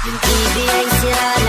Yung TV ay sirado